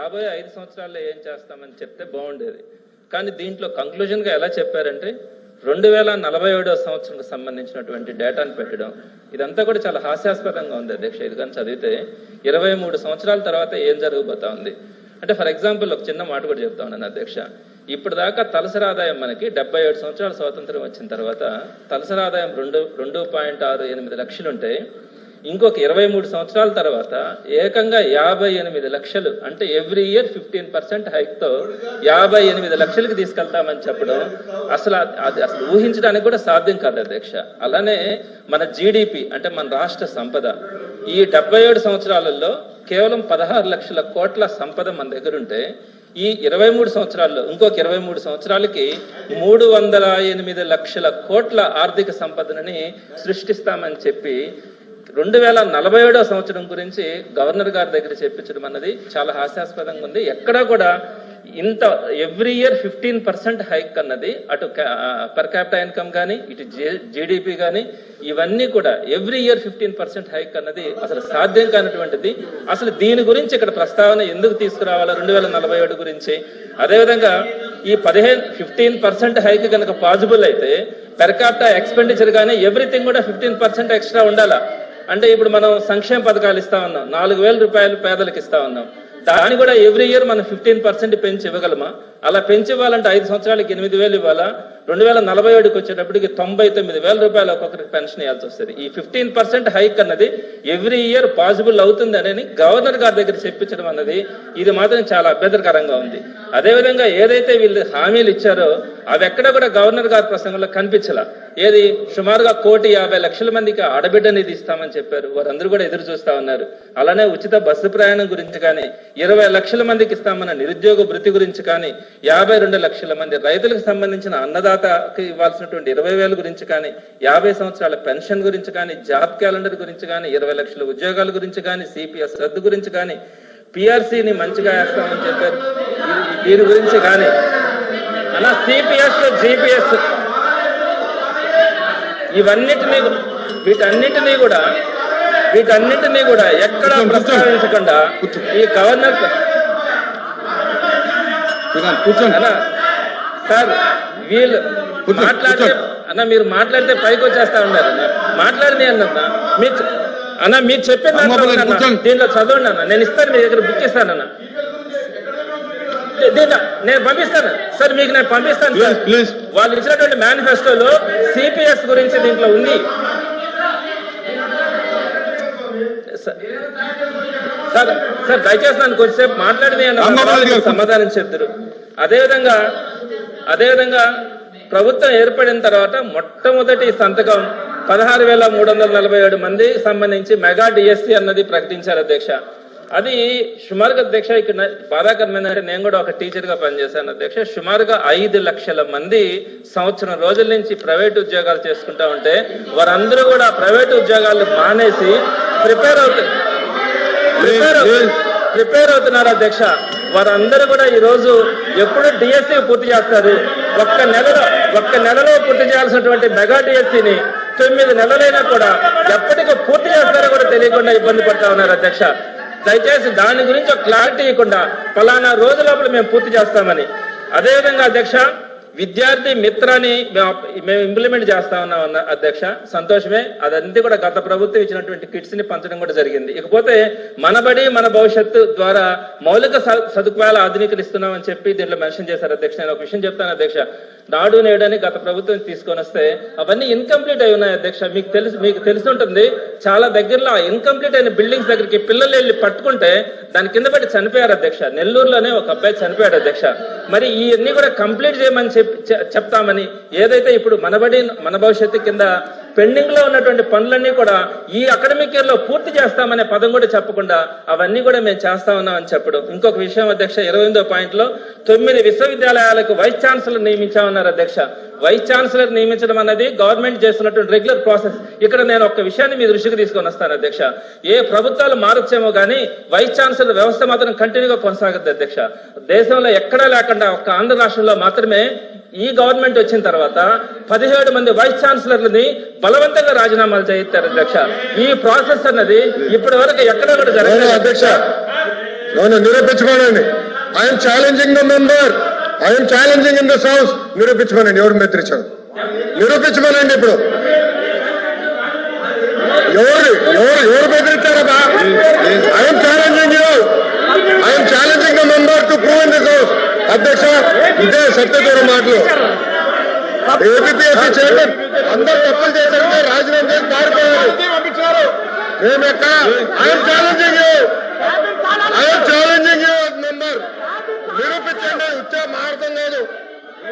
రాబోయే ఐదు సంవత్సరాల్లో ఏం చేస్తామని చెప్తే బాగుండేది. కానీ దీంట్లో కంక్లూజన్గా ఎలా చెప్పారంటే రెండు వేల నలభై ఏడవ సంవత్సరంకి సంబంధించినటువంటి డేటాను పెట్టడం. ఇదంతా కూడా చాలా హాస్యాస్పదంగా ఉంది అధ్యక్ష. ఇది కానీ చదివితే ఇరవై మూడు సంవత్సరాల తర్వాత ఏం జరగబోతా ఉంది. అంటే ఫర్ ఎగ్జాంపుల్ ఒక చిన్న మాట కూడా చెప్తా ఉన్నాను అధ్యక్ష. ఇప్పుడు దాకా తలసరి ఆదాయం మనకి డెబ్బై ఏడు సంవత్సరాల స్వాతంత్రం వచ్చిన తర్వాత తలసరి ఆదాయం రెండు రెండు పాయింట్ ఆరు ఎనిమిది లక్షలుంటే ఇంకొక ఇరవై మూడు సంవత్సరాల తర్వాత ఏకంగా యాభై ఎనిమిది లక్షలు అంటే ఎవ్రీ ఇయర్ ఫిఫ్టీన్ పర్సెంట్ హైక్తో యాభై ఎనిమిది లక్షలకి తీసుకెళ్తామని చెప్పడం అసలు అది- అసలు ఊహించడానికి కూడా సాధ్యం కాదు అధ్యక్ష. అలానే మన జీడిపి అంటే మన రాష్ట్ర సంపద ఈ డెబ్బై ఏడు సంవత్సరాలలో కేవలం పదహారు లక్షల కోట్ల సంపద మన దగ్గర ఉంటే ఈ ఇరవై మూడు సంవత్సరాల్లో ఇంకొక ఇరవై మూడు సంవత్సరాలకి మూడు వందల ఎనిమిది లక్షల కోట్ల ఆర్థిక సంపదనని సృష్టిస్తామని చెప్పి రెండు వేల నలభై ఏడవ సంవత్సరం గురించి గవర్నర్ గారి దగ్గర చెప్పించడం అన్నది చాలా హాస్యాస్పదంగా ఉంది. ఎక్కడా కూడా ఇంత every year fifteen percent hike అన్నది అటు పర్ క్యాపిటల్ ఇన్కమ్ కానీ ఇటు జీడిపి కానీ ఇవన్నీ కూడా every year fifteen percent hike అన్నది అసలు సాధ్యం కానటువంటిది. అసలు దీని గురించి ఇక్కడ ప్రస్తావన ఎందుకు తీసుకురావాలా రెండు వేల నలభై ఏడు గురించి. అదేవిధంగా ఈ పదిహేను ఫిఫ్టీన్ పర్సెంట్ హైక్ కనుక పాజిబుల్ అయితే పెర్ క్యాపిటల్ ఎక్స్పెండిచర్ కానీ ఎవ్రీథింగ్ కూడా ఫిఫ్టీన్ పర్సెంట్ ఎక్స్ట్రా ఉండాలా? అంటే ఇప్పుడు మనం సంక్షేమ పథకాలు ఇస్తా ఉన్నాం. నాలుగు వేల రూపాయలు పేదలకు ఇస్తా ఉన్నాం. దాన్ని కూడా ఎవ్రీ ఇయర్ మనం ఫిఫ్టీన్ పర్సెంట్ పెంచి ఇవ్వగలమా? అలా పెంచి ఇవ్వాలంటే ఐదు సంవత్సరాలకి ఎనిమిది వేలు ఇవ్వాలా? రెండు వేల నలభై ఏడుకి వచ్చేటప్పటికి తొంభై తొమ్మిది వేల రూపాయలు ఒక్కొక్కరికి పెన్షన్ ఇవ్వాల్సి వస్తుంది. ఈ ఫిఫ్టీన్ పర్సెంట్ హైక్ అన్నది ఎవ్రీ ఇయర్ పాసిబుల్ అవుతుంది అనేది గవర్నర్ గారి దగ్గర చెప్పించడం అన్నది ఇది మాత్రం చాలా అభ్యంతరకరంగా ఉంది. అదేవిధంగా ఏదైతే వీళ్ళు హామీలు ఇచ్చారో అవి ఎక్కడ కూడా గవర్నర్ గారి ప్రసంగంలో కనిపించాల. ఏది? సుమారుగా కోటి యాభై లక్షల మందికి ఆడబిడ్డ నిధి ఇస్తామని చెప్పారు. వారందరూ కూడా ఎదురు చూస్తా ఉన్నారు. అలానే ఉచిత బస్సు ప్రయాణం గురించి కానీ ఇరవై లక్షల మందికి ఇస్తామన్న నిరుద్యోగ వృత్తి గురించి కానీ యాభై రెండు లక్షల మంది రైతులకు సంబంధించిన అన్నదాతకి ఇవ్వాల్సినటువంటి ఇరవై వేల గురించి కానీ యాభై సంవత్సరాల పెన్షన్ గురించి కానీ జాబ్ క్యాలెండర్ గురించి కానీ ఇరవై లక్షల ఉద్యోగాల గురించి కానీ సిపిఎస్ రద్దు గురించి కానీ పిఆర్సీని మంచిగా వేస్తామని చెప్పారు. దీని గురించి కానీ అలా సిపిఎస్ జిపిఎస్ ఇవన్నిటినీ వీటన్నిటినీ కూడా వీటన్నిటినీ కూడా ఎక్కడ ప్రస్తావించకుండా ఈ గవర్నర్ కూర్చోండి. అన్న సార్ వీళ్ళు మాట్లాడితే. అన్న మీరు మాట్లాడితే పైకి వచ్చేస్తా ఉన్నారు. అన్న మాట్లాడింది అన్న మీరు అన్న. మీరు చెప్పిన దాంట్లో చదవండి అన్న. నేను ఇస్తాను మీ దగ్గర బుక్ ఇస్తానన్న దీ- దీంట్లో నేను పంపిస్తాను. సార్ మీకు నేను పంపిస్తాను ప్లీజ్ వాళ్ళు ఇచ్చినటువంటి మేనిఫెస్టోలో సిపిఎస్ గురించి దీంట్లో ఉంది. సార్ సార్ దయచేసి నన్ను కొంచెంసేపు గారు. సమాధానం చెప్తారు అదేవిధంగా అదేవిధంగా ప్రభుత్వం ఏర్పడిన తర్వాత మొట్టమొదటి సంతకం పదహారు వేల మూడు వందల నలభై ఏడు మంది సంబంధించి మెగా డిఎస్సి అన్నది ప్రకటించారు అధ్యక్ష అది సుమారుగా అధ్యక్ష ఇక్కడ బాధాకరమైన నేను కూడా ఒక టీచర్గా పనిచేశాను అధ్యక్ష సుమారుగా ఐదు లక్షల మంది సంవత్సరం రోజుల నుంచి ప్రైవేట్ ఉద్యోగాలు చేసుకుంటా ఉంటే వారందరూ కూడా ప్రైవేట్ ఉద్యోగాలు మానేసి ప్రిపేర్ అవుతారు ప్రిపేర్ అవుతున్నారు అధ్యక్ష. వారందరూ కూడా ఈ రోజు ఎప్పుడు డిఎస్సి పూర్తి చేస్తారు. ఒక్క నెలలో ఒక్క నెలలో పూర్తి చేయాల్సినటువంటి మెగా డిఎస్సిని తొమ్మిది నెలలైనా కూడా ఎప్పటికీ పూర్తి చేస్తారో కూడా తెలియకుండా ఇబ్బంది పడతా ఉన్నారు అధ్యక్ష. దయచేసి దాని గురించి ఒక క్లారిటీ ఇవ్వకుండా పలానా రోజు లోపల మేము పూర్తి చేస్తామని. అదేవిధంగా అధ్యక్ష విద్యార్థి మిత్రని మేము మేము ఇంప్లిమెంట్ చేస్తా ఉన్నాం అన్న అధ్యక్ష. సంతోషమే. అదంతా కూడా గత ప్రభుత్వం ఇచ్చినటువంటి కిట్స్ని పంచడం కూడా జరిగింది. ఇకపోతే మనబడి మన భవిష్యత్తు ద్వారా మౌలిక స- సదుపాయాలు ఆధునీకరిస్తున్నామని చెప్పి దీంట్లో మెన్షన్ చేశారు అధ్యక్ష. నేను ఒక విషయం చెప్తాను అధ్యక్ష. నాడు నేడు అని గత ప్రభుత్వం తీసుకొని వస్తే అవన్నీ ఇన్కంప్లీట్ అయి ఉన్నాయి అధ్యక్ష. మీకు తెలుసు మీకు తెలిసి ఉంటుంది. చాలా దగ్గరలో ఆ ఇన్కంప్లీట్ అయిన బిల్డింగ్స్ దగ్గరికి పిల్లలు వెళ్ళి పట్టుకుంటే దాని కింద పడి చనిపోయారు అధ్యక్ష. నెల్లూరులోనే ఒక అబ్బాయి చనిపోయాడు అధ్యక్ష. మరి ఇవన్నీ కూడా కంప్లీట్ చేయమని చెప్పి చెప్తామని ఏదైతే ఇప్పుడు మనబడి మన భవిష్యత్తు కింద పెండింగ్లో ఉన్నటువంటి పనులన్నీ కూడా ఈ అకాడమిక్ ఇయర్లో పూర్తి చేస్తామనే పదం కూడా చెప్పకుండా అవన్నీ కూడా మేము చేస్తా ఉన్నామని చెప్పడం. ఇంకొక విషయం అధ్యక్ష ఇరవై ఎనిమిదో పాయింట్లో తొమ్మిది విశ్వవిద్యాలయాలకు వైస్ ఛాన్సలర్ నియమించామన్నారు అధ్యక్ష. వైస్ ఛాన్సలర్ నియమించడం అనేది గవర్నమెంట్ చేస్తున్నటువంటి రెగ్యులర్ ప్రాసెస్. ఇక్కడ నేను ఒక విషయాన్ని మీ దృష్టికి తీసుకొని వస్తాను అధ్యక్ష. ఏ ప్రభుత్వాలు మారొచ్చేమో కానీ వైస్ ఛాన్సలర్ వ్యవస్థ మాత్రం కంటిన్యూగా కొనసాగుతుంది అధ్యక్ష. దేశంలో ఎక్కడా లేకుండా ఒక్క ఆంధ్ర రాష్ట్రంలో మాత్రమే ఈ గవర్నమెంట్ వచ్చిన తర్వాత పదిహేడు మంది వైస్ ఛాన్సలర్లని బలవంతంగా రాజీనామాలు చేయిస్తారు అధ్యక్ష. ఈ ప్రాసెస్ అన్నది ఇప్పటి వరకు ఎక్కడ కూడా జరగలేదు అధ్యక్ష. నిరూపించుకోనండి. I'm challenging the member I'm challenging in this house నిరూపించుకోనండి ఎవరు బెదిరించారు నిరూపించుకోనండి ఇప్పుడు. ఎవరు ఎవరు ఎవరు బెదిరించారబ్బా I'm challenging you I'm challenging the member to prove in this house అధ్యక్ష ఇదే సత్యదూరం మాటలు. ఏపీఎస్సీ చైర్మన్ అందరు తప్పులు చేశారంటే రాజీనామా చేసి పారిపోయారు. మేము ఎక్కడ I'm challenging you I'm challenging you member నిరూపించండి ఉచ్చా మారడం లేదు.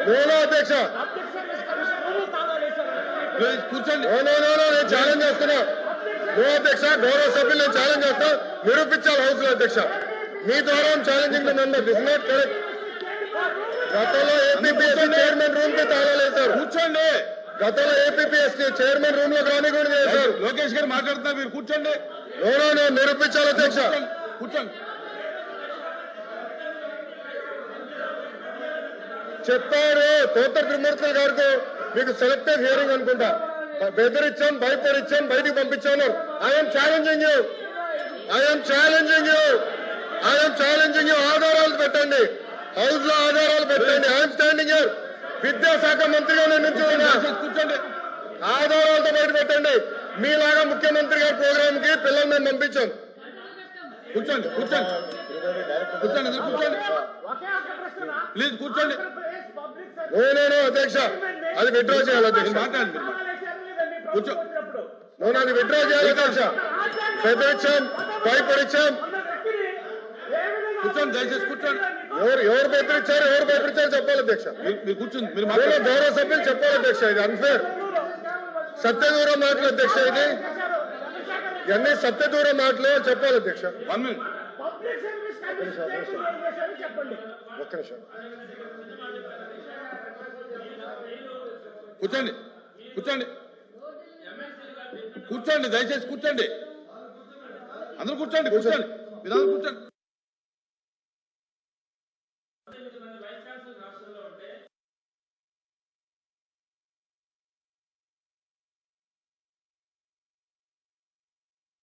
నేను అధ్యక్ష. కూర్చోండి. నేను ఛాలెంజ్ చేస్తున్నా. నువ్వు అధ్యక్ష గౌరవ సభ్యులు నేను ఛాలెంజ్ చేస్తా. నిరూపించాలి హౌస్లో అధ్యక్ష. మీ ద్వారా challenging member this not correct గతంలో ఏపీఎస్సీ చైర్మన్ రూమ్కి తాళాలు వేశారు. కూర్చోండి. గతంలో ఏపీఎస్సీ చైర్మన్ రూమ్లో రాని కూడా చేశారు లోకేష్ గారు మాట్లాడుతున్నారు మీరు కూర్చోండి. నో నో నో నిరూపించాలి అధ్యక్ష. కూర్చోండి. చెప్పారు తోట త్రిమూర్తుల గారికి మీకు సెలెక్టివ్ హియరింగ్ అనుకుంటా. బెదిరించాం భయపడిచ్చాం బయటికి పంపించాను I'm challenging you I'm challenging you I'm challenging you ఆధారాలు పెట్టండి. హౌస్లో ఆధారాలు పెట్టండి. ఐఎమ్ స్టాండింగ్ విద్యాశాఖ మంత్రిగా నేను కూర్చోండి. ఆధారాలతో బయట పెట్టండి. మీలాగా ముఖ్యమంత్రి గారి ప్రోగ్రామ్కి పిల్లల్ని మేము పంపించాం. కూర్చోండి కూర్చోండి. కూర్చోండి కూర్చోండి. ప్లీజ్ కూర్చోండి. నేనేనో అధ్యక్ష. అది విత్డ్రా చేయాలి అధ్యక్ష. కూర్చో. నేను అది విత్డ్రా చేయాలి అధ్యక్ష. బెదిరించాం భయపడిచ్చాం కూర్చోండి దయచేసి కూర్చోండి. ఎవరు ఎవరు బెదిరించారు ఎవరు భయపడిచారు చెప్పాలి అధ్యక్ష. మీరు కూర్చోండి మీరు నేను మాట్లాడండి. గౌరవ సభ్యులు చెప్పాలి అధ్యక్ష ఇది అన్ఫేర్ సత్యదూరం మాటలు అధ్యక్ష ఇది. ఇవన్నీ సత్యదూరం మాటలు చెప్పాలి అధ్యక్ష. One minute. ఒక్క నిమిషం. కూర్చోండి కూర్చోండి. కూర్చోండి దయచేసి కూర్చోండి. అందరూ కూర్చోండి కూర్చోండి. మీరు అందరూ కూర్చోండి.